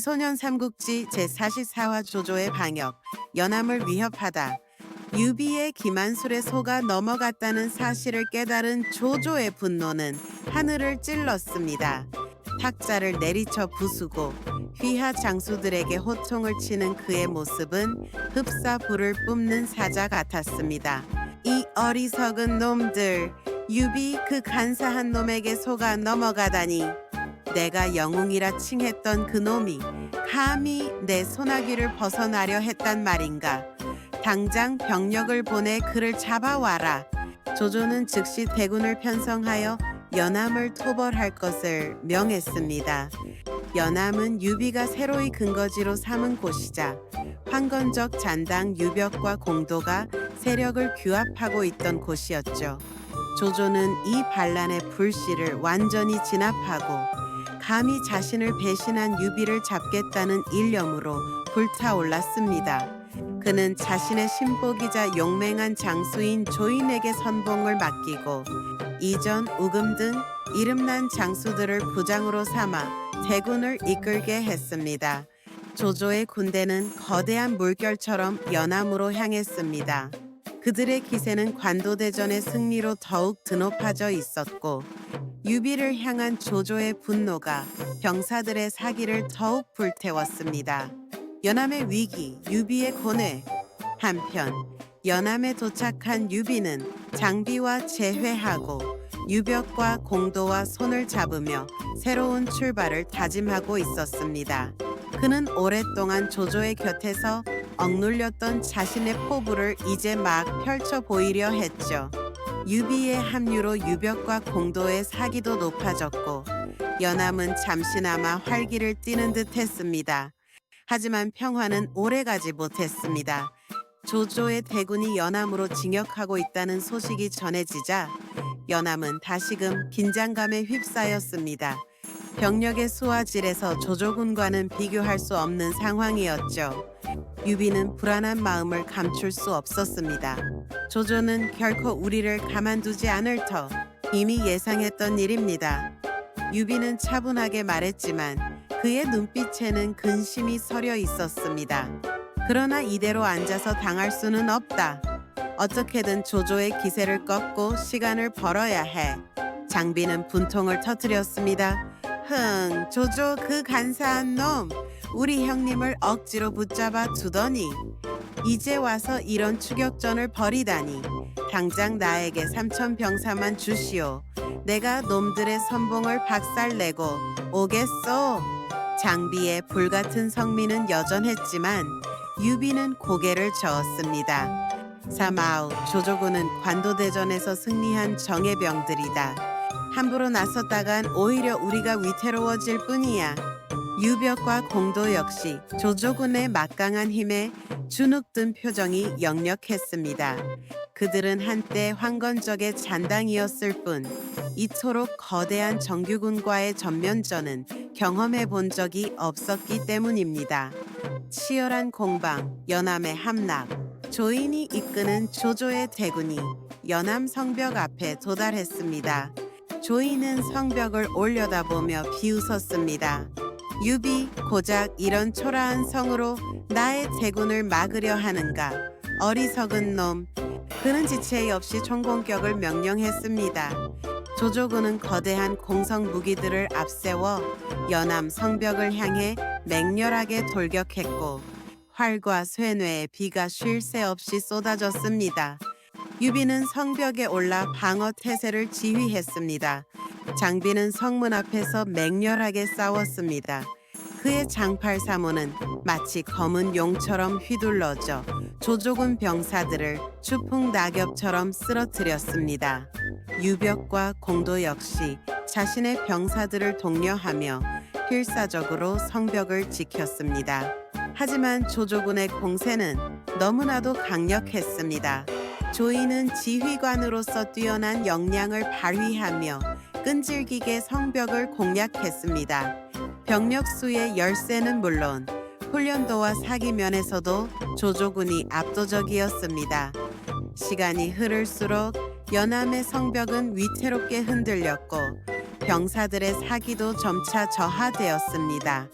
소년 삼국지 제44화 조조의 방역, 연암을 위협하다. 유비의 기만술에 속아 넘어갔다는 사실을 깨달은 조조의 분노는 하늘을 찔렀습니다. 탁자를 내리쳐 부수고 휘하 장수들에게 호통을 치는 그의 모습은 흡사 불을 뿜는 사자 같았습니다. 이 어리석은 놈들, 유비 그 간사한 놈에게 속아 넘어가다니. 내가 영웅이라 칭했던 그 놈이 감히 내 소나기를 벗어나려 했단 말인가. 당장 병력을 보내 그를 잡아와라. 조조는 즉시 대군을 편성하여 연암을 토벌할 것을 명했습니다. 연암은 유비가 새로이 근거지로 삼은 곳이자 황건적 잔당 유벽과 공도가 세력을 규합하고 있던 곳이었죠. 조조는 이 반란의 불씨를 완전히 진압하고 감히 자신을 배신한 유비를 잡겠다는 일념으로 불타올랐습니다. 그는 자신의 신복이자 용맹한 장수인 조인에게 선봉을 맡기고 이전 우금 등 이름난 장수들을 부장으로 삼아 대군을 이끌게 했습니다. 조조의 군대는 거대한 물결처럼 연암으로 향했습니다. 그들의 기세는 관도대전의 승리로 더욱 드높아져 있었고 유비를 향한 조조의 분노가 병사들의 사기를 더욱 불태웠습니다. 연암의 위기, 유비의 고뇌. 한편 연암에 도착한 유비는 장비와 재회하고 유벽과 공도와 손을 잡으며 새로운 출발을 다짐하고 있었습니다. 그는 오랫동안 조조의 곁에서 억눌렸던 자신의 포부를 이제 막 펼쳐 보이려 했죠. 유비의 합류로 유벽과 공도의 사기도 높아졌고 연암은 잠시나마 활기를 띠는 듯 했습니다. 하지만 평화는 오래가지 못했습니다. 조조의 대군이 연암으로 진격하고 있다는 소식이 전해지자 연암은 다시금 긴장감에 휩싸였습니다. 병력의 수화질에서 조조군과는 비교할 수 없는 상황이었죠. 유비는 불안한 마음을 감출 수 없었습니다. 조조는 결코 우리를 가만두지 않을 터 이미 예상했던 일입니다. 유비는 차분하게 말했지만 그의 눈빛에는 근심이 서려 있었습니다. 그러나 이대로 앉아서 당할 수는 없다. 어떻게든 조조의 기세를 꺾고 시간을 벌어야 해. 장비는 분통을 터뜨렸습니다. 흥, 조조 그 간사한 놈. 우리 형님을 억지로 붙잡아 두더니 이제 와서 이런 추격전을 벌이다니 당장 나에게 삼천 병사만 주시오. 내가 놈들의 선봉을 박살내고 오겠소. 장비의 불같은 성미는 여전했지만 유비는 고개를 저었습니다. 사마우 조조군은 관도대전에서 승리한 정예병들이다. 함부로 나섰다간 오히려 우리가 위태로워질 뿐이야. 유벽과 공도 역시 조조군의 막강한 힘에 주눅든 표정이 역력했습니다. 그들은 한때 황건적의 잔당이었을 뿐 이토록 거대한 정규군과의 전면전은 경험해 본 적이 없었기 때문입니다. 치열한 공방, 연암의 함락, 조인이 이끄는 조조의 대군이 연암 성벽 앞에 도달했습니다. 조인은 성벽을 올려다보며 비웃었습니다. 유비 고작 이런 초라한 성으로 나의 대군을 막으려 하는가 어리석은 놈 그는 지체 없이 총공격을 명령했습니다. 조조군은 거대한 공성 무기들을 앞세워 연암 성벽을 향해 맹렬하게 돌격했고 활과 쇠뇌에 비가 쉴 새 없이 쏟아졌습니다. 유비는 성벽에 올라 방어 태세를 지휘했습니다. 장비는 성문 앞에서 맹렬하게 싸웠습니다. 그의 장팔 사모는 마치 검은 용처럼 휘둘러져 조조군 병사들을 추풍 낙엽처럼 쓰러뜨렸습니다. 유벽과 공도 역시 자신의 병사들을 독려하며 필사적으로 성벽을 지켰습니다. 하지만 조조군의 공세는 너무나도 강력했습니다. 조이는 지휘관으로서 뛰어난 역량을 발휘하며 끈질기게 성벽을 공략했습니다. 병력 수의 열세는 물론 훈련도와 사기 면에서도 조조군이 압도적이었습니다. 시간이 흐를수록 연암의 성벽은 위태롭게 흔들렸고 병사들의 사기도 점차 저하되었습니다.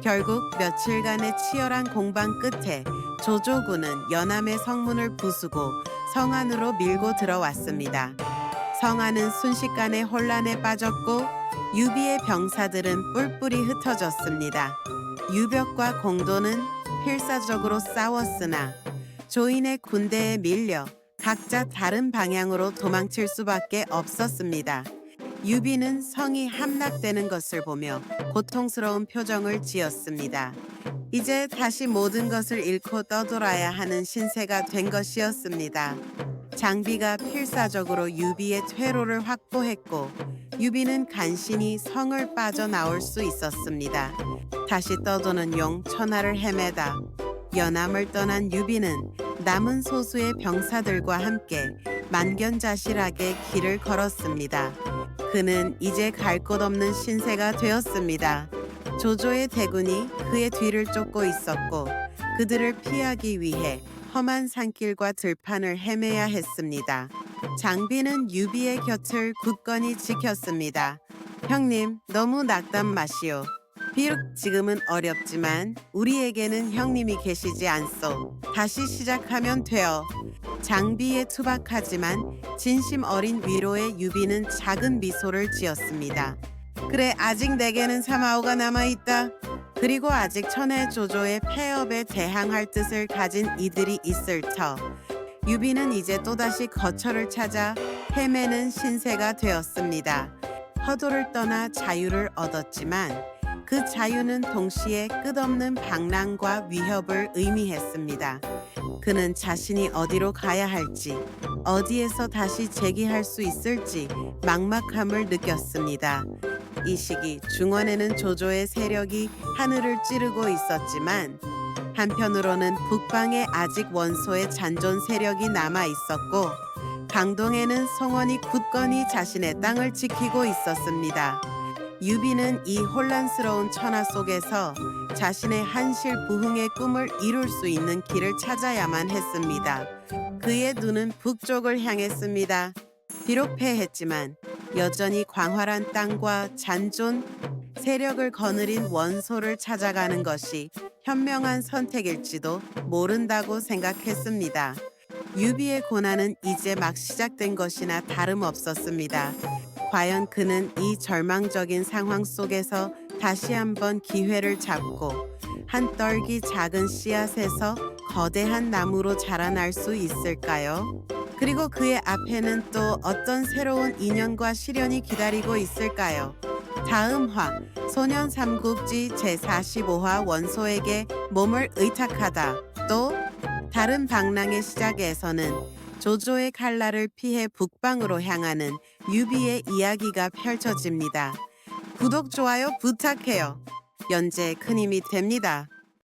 결국 며칠간의 치열한 공방 끝에 조조군은 연암의 성문을 부수고 성 안으로 밀고 들어왔습니다. 성 안은 순식간에 혼란에 빠졌고 유비의 병사들은 뿔뿔이 흩어졌습니다. 유벽과 공도는 필사적으로 싸웠으나 조인의 군대에 밀려 각자 다른 방향으로 도망칠 수밖에 없었습니다. 유비는 성이 함락되는 것을 보며 고통스러운 표정을 지었습니다. 이제 다시 모든 것을 잃고 떠돌아야 하는 신세가 된 것이었습니다. 장비가 필사적으로 유비의 퇴로를 확보했고 유비는 간신히 성을 빠져나올 수 있었습니다. 다시 떠도는 용 천하를 헤매다 연암을 떠난 유비는 남은 소수의 병사들과 함께 만견자실하게 길을 걸었습니다. 그는 이제 갈 곳 없는 신세가 되었습니다. 조조의 대군이 그의 뒤를 쫓고 있었고 그들을 피하기 위해 험한 산길과 들판을 헤매야 했습니다. 장비는 유비의 곁을 굳건히 지켰습니다. 형님, 너무 낙담 마시오. 비록 지금은 어렵지만 우리에게는 형님이 계시지 않소. 다시 시작하면 돼요. 장비에 투박하지만 진심 어린 위로의 유비는 작은 미소를 지었습니다. 그래 아직 내게는 사마오가 남아 있다. 그리고 아직 천해 조조의 폐업에 대항할 뜻을 가진 이들이 있을 터. 유비는 이제 또다시 거처를 찾아 헤매는 신세가 되었습니다. 허도를 떠나 자유를 얻었지만 그 자유는 동시에 끝없는 방랑과 위협을 의미했습니다. 그는 자신이 어디로 가야 할지, 어디에서 다시 재기할 수 있을지 막막함을 느꼈습니다. 이 시기 중원에는 조조의 세력이 하늘을 찌르고 있었지만 한편으로는 북방에 아직 원소의 잔존 세력이 남아 있었고 강동에는 성원이 굳건히 자신의 땅을 지키고 있었습니다. 유비는 이 혼란스러운 천하 속에서 자신의 한실 부흥의 꿈을 이룰 수 있는 길을 찾아야만 했습니다. 그의 눈은 북쪽을 향했습니다. 비록 패했지만 여전히 광활한 땅과 잔존 세력을 거느린 원소를 찾아가는 것이 현명한 선택일지도 모른다고 생각했습니다. 유비의 고난은 이제 막 시작된 것이나 다름없었습니다. 과연 그는 이 절망적인 상황 속에서 다시 한번 기회를 잡고 한 떨기 작은 씨앗에서 거대한 나무로 자라날 수 있을까요? 그리고 그의 앞에는 또 어떤 새로운 인연과 시련이 기다리고 있을까요? 다음 화 소년 삼국지 제45화 원소에게 몸을 의탁하다 또 다른 방랑의 시작에서는 조조의 칼날을 피해 북방으로 향하는 유비의 이야기가 펼쳐집니다. 구독, 좋아요 부탁해요. 연재 큰 힘이 됩니다.